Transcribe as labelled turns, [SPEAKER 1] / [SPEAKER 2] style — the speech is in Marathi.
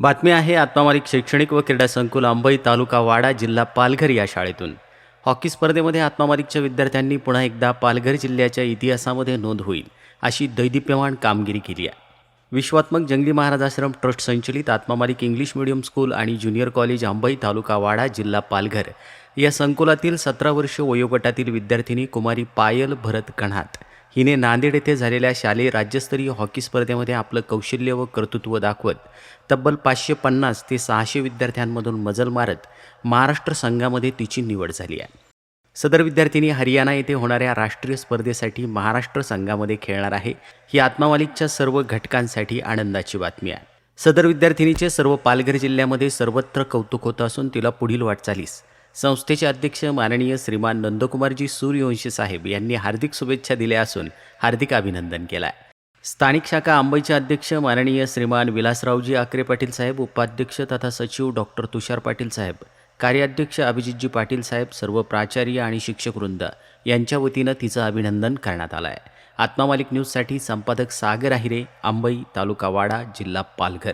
[SPEAKER 1] बातमी आहे आत्मामालिक शैक्षणिक व क्रीडा संकुल अंबई तालुका वाडा जिल्हा पालघर या शाळेतून. हॉकी स्पर्धेमध्ये आत्मामालिकच्या विद्यार्थ्यांनी पुन्हा एकदा पालघर जिल्ह्याच्या इतिहासामध्ये नोंद होईल अशी दैदिप्यमान कामगिरी केली आहे. विश्वात्मक जंगली महाराज आश्रम ट्रस्ट संचलित आत्मामालिक इंग्लिश मिडियम स्कूल आणि ज्युनियर कॉलेज अंबई तालुका वाडा जिल्हा पालघर. या संकुलातील सतरा वर्ष वयोगटातील विद्यार्थिनी कुमारी पायल भरत कणात हिने नांदेड येथे झालेल्या शालेय राज्यस्तरीय हॉकी स्पर्धेमध्ये आपलं कौशल्य व कर्तृत्व दाखवत तब्बल पाचशे पन्नास ते सहाशे विद्यार्थ्यांमधून मजल मारत महाराष्ट्र संघामध्ये तिची निवड झाली आहे. सदर विद्यार्थिनी हरियाणा येथे होणाऱ्या राष्ट्रीय स्पर्धेसाठी महाराष्ट्र संघामध्ये खेळणार आहे ही आत्मामालिकच्या सर्व घटकांसाठी आनंदाची बातमी आहे. सदर विद्यार्थिनीचे सर्व पालघर जिल्ह्यामध्ये सर्वत्र कौतुक होत असून तिला पुढील वाटचालीस. संस्थेचे अध्यक्ष माननीय श्रीमान नंदकुमारजी सूर्यवंशी साहेब यांनी हार्दिक शुभेच्छा दिल्या असून हार्दिक अभिनंदन केलं आहे स्थानिक शाखा आंबईचे अध्यक्ष माननीय श्रीमान विलासरावजी आकरे पाटील साहेब उपाध्यक्ष तथा सचिव डॉक्टर तुषार पाटील साहेब कार्याध्यक्ष अभिजितजी पाटील साहेब सर्व प्राचार्य आणि शिक्षकवृंद यांच्या वतीनं तिचं अभिनंदन करण्यात आलं आहे आत्मामालिक न्यूजसाठी संपादक सागर आहिरे आंबई तालुका वाडा जिल्हा पालघर.